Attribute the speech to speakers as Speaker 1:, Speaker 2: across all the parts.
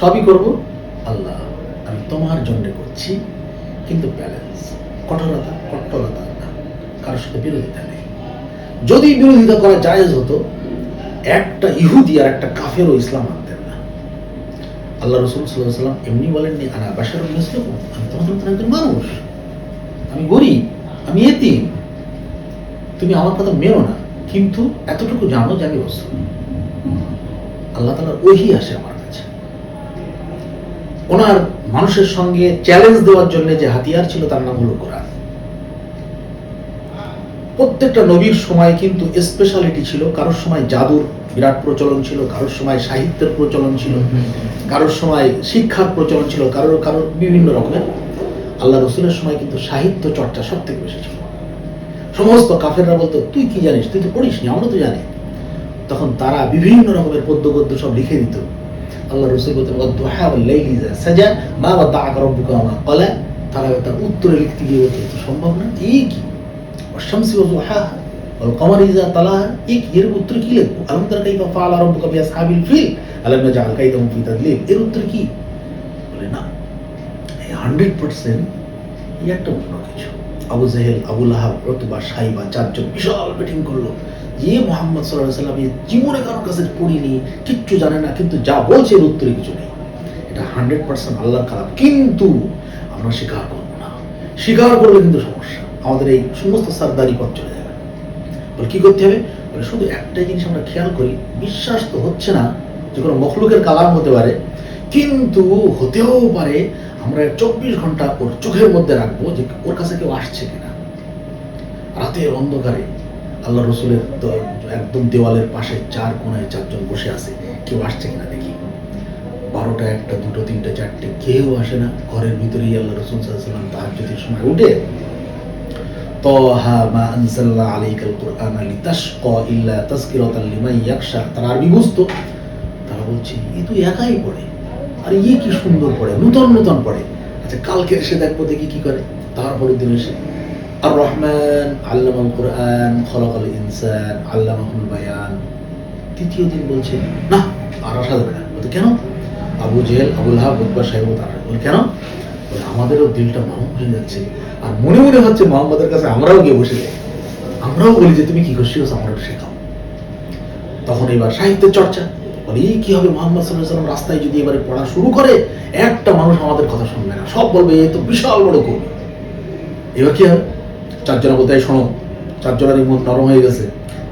Speaker 1: সবই করব। আল্লাহ, আমি তোমার জন্য করছি, কিন্তু ব্যালেন্স কঠোরতা কঠোরতা না। কারোর সাথে বিরোধিতা নেই। যদি বিরোধিতা করা জায়েজ হতো, একটা ইহুদি আর একটা কাফেরও ইসলাম আনতেন না। আল্লাহ রসুল সাল্লাহ সাল্লাম এমনি বলেননি আনা বাসার মুসলিম আমি তোমাদের মতো একজন মানুষ। আমি গরিব, আমি এতি তুমি আমার কথা মেরো না, কিন্তু এতটুকু জানো যে আমি রসুল। আল্লাহ তালার ওহি আসে আমার ওনার মানুষের সঙ্গে চ্যালেঞ্জ দেওয়ার জন্য যে হাতিয়ার ছিল তার নাম হলো কোরআন। প্রত্যেকটা নবীর সময় কিন্তু স্পেশালিটি ছিল কারোর সময় জাদুর বিরাট প্রচলন ছিল কারোর সময় সাহিত্যের প্রচলন ছিল কারোর সময় শিক্ষার প্রচলন ছিল কারোর কারোর বিভিন্ন রকমের। আল্লাহ রসুলের সময় কিন্তু সাহিত্য চর্চা সব থেকে বেশি ছিল। সমস্ত কাফেররা বলতো তুই কি জানিস? তুই তো পড়িস নি আমরা তো জানি। তখন তারা বিভিন্ন রকমের পদ্য গদ্য সব লিখে দিত। আল্লাহ রসুল বলতেন দোহা লাইলি সাজা, মা বা দা আকর বুকে আমার কলা তারা তার উত্তরে লিখতে গিয়ে বলতে তো সম্ভব না এই কি? অশামসি ও দোহা ওর কমার ইজা তালা এর উত্তর কি লিখব? আলম তার ফাল ফিল? আলম না এর উত্তর কি? বলে, না। হান্ড্রেড পার্সেন্ট এই একটা অন্য কিছু। আবু জেহেল, আবু লাহাব রতবা সাইবা, চারজন বিশাল মিটিং করল। যে মোহাম্মদ সাল্লাহ সাল্লাম এই জীবনে কারোর কাছে পড়িনি, কিচ্ছু জানে না, কিন্তু যা বলছে এর উত্তরে কিছু নেই। এটা হান্ড্রেড পার্সেন্ট আল্লাহর খারাপ কিন্তু আমরা স্বীকার করব না। স্বীকার করলে কিন্তু সমস্যা। আমাদের এই সমস্ত সারদারি পথ চলে যাবে। বলে কি করতে হবে? বলে শুধু একটাই জিনিস আমরা খেয়াল করি, বিশ্বাস তো হচ্ছে না যে কোনো মখলুকের কালাম হতে পারে, কিন্তু হতেও পারে আমরা চব্বিশ ঘণ্টা ওর চোখের মধ্যে রাখব যে ওর কাছে কেউ আসছে কিনা। রাতের অন্ধকারে আল্লাহ রসুলের একদম দেওয়ালের পাশে চার কোনায় চারজন বসে আছে। কেউ আসছে কিনা দেখি। বারোটা একটা, দুটো, তিনটে, চারটে, কেউ আসে না। ঘরের ভিতরেই আল্লাহ রসুল সাল্লাম তাহাজ্জুদের সময় উঠে তারা আরবি বুঝতো তারা বলছে, এ তো একাই পড়ে। আর কি সুন্দর পড়ে, নূতন নূতন পড়ে। আচ্ছা কালকে এসে দেখব দেখি কি করে। তারপরের দিন এসে আর রহমান আল্লামাল কোরআন, খলাকাল ইনসান, আল্লামাহুল বায়ান। তৃতীয় দিন বলছে না আর আসা যাবে না। বলতে, কেন? আবু জেহেল, আবুল হাব উদ্বা সাহেব তারা। বলে, কেন? বলে, আমাদেরও দিলটা নরম হয়ে যাচ্ছে। আর মনে মনে হচ্ছে মোহাম্মদের কাছে আমরাও গিয়ে বসে যাই। আমরাও বলি যে, তুমি কি করছি আমরাও শেখাও তখন এবার সাহিত্যের চর্চা। বলে কি হবে? মোহাম্মদ সাল্লাহ সাল্লাম রাস্তায় যদি এবারে পড়া শুরু করে, একটা মানুষ আমাদের কথা শুনবে না। সব বলবে, এ তো বিশাল বড় কবি। এবার কি হবে? চারজনা বলতে শোনো, চারজনের মন নরম হয়ে গেছে,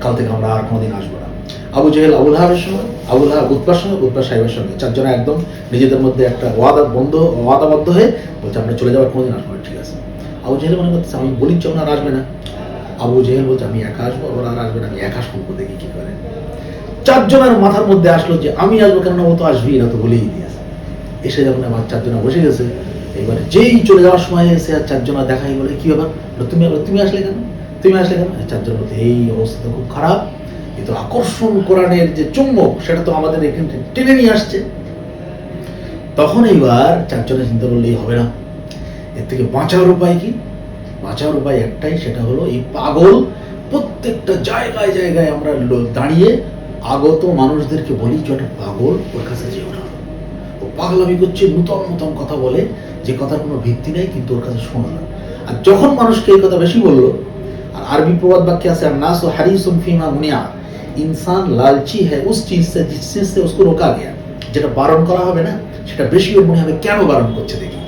Speaker 1: কাল থেকে আমরা আর কোনোদিন আসব না। আবু জেহেল আবুল হাবের সঙ্গে, আবুল হাব উৎপার সঙ্গে, উৎপার সাহেবের সঙ্গে, চারজনা একদম নিজেদের মধ্যে একটা ওয়াদা বন্ধ, ওয়াদাবদ্ধ হয়ে বলছে, আমরা চলে যাওয়ার কোনোদিন আসব না, ঠিক আছে। আবু জেহেল মনে করতেছে, আমি বলি যখন আর আসবে না। আবু জেহেল বলছে, আমি একা আসব, ওরা আর আসবে না, আমি একা শুনব দেখি কি করে। চারজনের মাথার মধ্যে আসলো যে, আমি আসব কেন ও তো আসবি না তো বলেই দিয়েছে। এসে যখন আমার চারজনা বসে গেছে এবার যেই চলে যাওয়ার সময় এসে আর চারজনা দেখাই বলে, কি ব্যাপার? তুমি তুমি আসলে কেন? তুমি আসলে কেন? চারজন বলতে এই অবস্থা তো খুব খারাপ। এ তো আকর্ষণ কোরআনের যে চুম্বক, সেটা তো আমাদের এখানে টেনে নিয়ে আসছে। তখন এইবার চারজনে চিন্তা করলে হবে না। এর থেকে বাঁচার উপায় কি? বাঁচার উপায় একটাই, সেটা হলো এই পাগল প্রত্যেকটা জায়গায় জায়গায় আমরা দাঁড়িয়ে আগত মানুষদেরকে বলি যে ওটা পাগল, ওর কাছে যেও না। ও পাগলামি করছে, নূতন নূতন কথা বলে। যে কথার কোনো ভিত্তি নেই, কিন্তু ওর কাছে শোনো না। আর যখন মানুষকে এই কথা বেশি বলল, আর আরবি প্রবাদ বাক্যে আছে আর নাস ও হারিসুম ফিমা মুনিয়া। ইনসান লালচি হ্যাঁ উস চিজ সে জিস চিজ সে উসকো রোকা গয়া। যেটা বারণ করা হবে না, সেটা বেশি ওর মনে হবে, কেন বারণ করছে দেখি?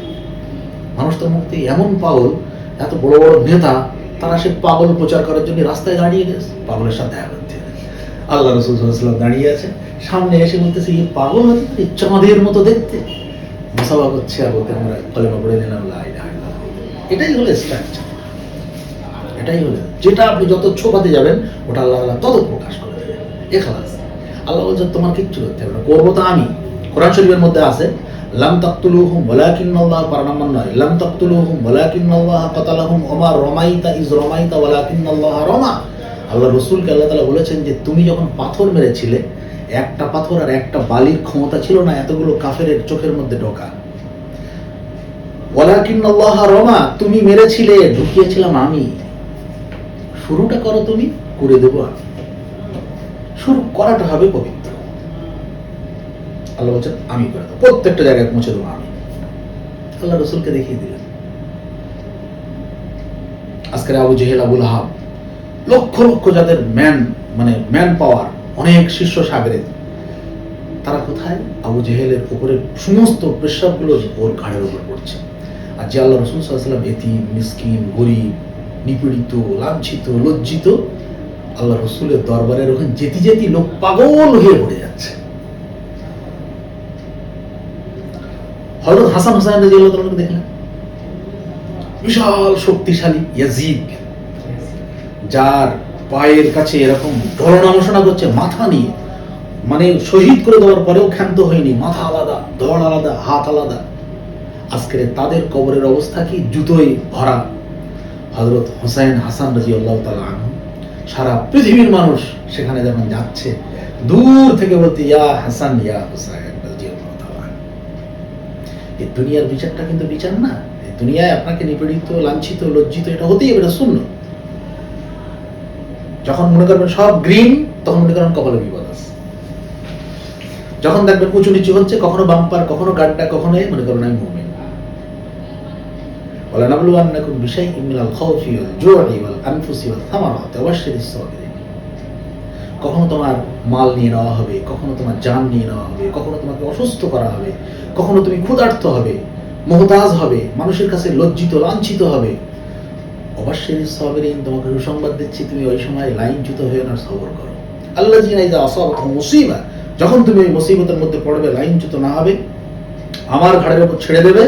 Speaker 1: মানুষ তো মুক্তি, এমন পাগল, এত বড় বড় নেতা, তারা সে পাগল প্রচার করার জন্য রাস্তায় দাঁড়িয়ে গেছে। পাগলের সাথে দেখা করতে আল্লাহ রসুল দাঁড়িয়ে আছে, সামনে এসে বলতেছে এই পাগল হতে পারে, চাঁদের মতো দেখতে। মুসাফা করছে আর বলতে আমরা কলেমা পড়ে নিলাম, লা ইলাহা ইল্লাল্লাহ। এটাই হলো স্ট্রাকচার এটাই হলো। যেটা আপনি যত ছোপাতে যাবেন, ওটা আল্লাহ আল্লাহ তত প্রকাশ করে দেবে। এখালাস। আল্লাহ বলছে, তোমার কিচ্ছু করতে হবে না। করব তো আমি। কোরআন শরীফের মধ্যে আছে, লাম তাকতুলুহুম ওয়ালাকিন্নাল্লাহ পারা নাম্বার নয়। লাম কাতালাহুম ওমা রমাইতা ইজ রমাইতা ওয়ালাকিন্নাল্লাহ রমা আল্লাহ রসুলকে আল্লাহ তাআলা বলেছেন যে, তুমি যখন পাথর মেরেছিলে একটা পাথর আর একটা বালির ক্ষমতা ছিল না, এতগুলো কাফের চোখের মধ্যে ঢোকা। ওয়ালাকিন্নাল্লাহ রমা, তুমি মেরেছিলে, ঢুকিয়েছিলাম আমি। শুরুটা করো তুমি, করে দেবো আমি। শুরু করাটা হবে পবিত্র। আল্লাহ বলছেন, আমি করে দেবো। প্রত্যেকটা জায়গায় পৌঁছে দেবো আমি। আল্লাহ রসুলকে দেখিয়ে দিলেন। আজকের আবু জেহেল, আবুল আহাব লক্ষ লক্ষ যাদের ম্যান মানে ম্যান পাওয়ার অনেক শীর্ষ সাগরে। তারা কোথায়? আবু জেহেলের উপরে সমস্ত প্রেশাবগুলো ওর ঘাড়ের উপর পড়ছে। আর যে আল্লাহ রসুল সাল্লাম এতি মিসকিন, গরিব, নিপীড়িত, লাঞ্ছিত, লজ্জিত, আল্লাহ রসুলের দরবারের ওখানে যেতে যেতে লোক পাগল হয়ে পড়ে যাচ্ছে। হজরত হাসান হোসেন রাজি দেখলেন। বিশাল শক্তিশালী ইয়াজিদ, যার পায়ের কাছে এরকম ঢলনামোষণা করছে, মাথা নিয়ে। মানে শহীদ করে দেওয়ার পরেও ক্ষান্ত হয়নি, মাথা আলাদা, ধড় আলাদা, হাত আলাদা। আজকের তাদের কবরের অবস্থা কি? জুতোয় ভরা। হজরত হোসেন হাসান রাজি আল্লাহ তালা সারা পৃথিবীর মানুষ সেখানে যখন যাচ্ছে, দূর থেকে বলতে, ইয়া হাসান, ইয়া তাআলা এই দুনিয়ার বিচারটা কিন্তু বিচার না। এই দুনিয়ায় আপনাকে নিপীড়িত, লাঞ্ছিত, লজ্জিত এটা হতেই এটা শূন্য। যখন মনে করবেন সব গ্রিন তখন মনে করেন কপালে বিপদ আছে যখন দেখবেন উঁচু নিচু হচ্ছে কখনো বাম্পার কখনো গাড্ডা কখনো এ, মনে করেন আমি মুমিন ولنبلونكم بشيء من الخوف والجوع والأنفس والثمرات وبشر الصابرين কখনো তোমার মাল নিয়ে নেওয়া হবে কখনো তোমার জান নিয়ে নেওয়া হবে কখনো তোমাকে অসুস্থ করা হবে কখনো তুমি ক্ষুধার্ত হবে মোহতাজ হবে মানুষের কাছে লজ্জিত লাঞ্ছিত হবে অবশ্যই সবেরিন তোমাকে সুসংবাদ দিচ্ছি, তুমি ওই সময় লাইনচ্যুত হয়ে না সবর করো। আল্লাহ জিনাইজা অসব মুসিবা, যখন তুমি ওই মুসিবতের মধ্যে পড়বে, লাইনচ্যুত না হবে, আমার ঘাড়ের উপর ছেড়ে দেবে,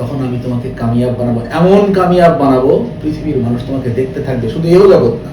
Speaker 1: তখন আমি তোমাকে কামিয়াব বানাবো, এমন কামিয়াব বানাবো, পৃথিবীর মানুষ তোমাকে দেখতে থাকবে, শুধু এও জগৎ না।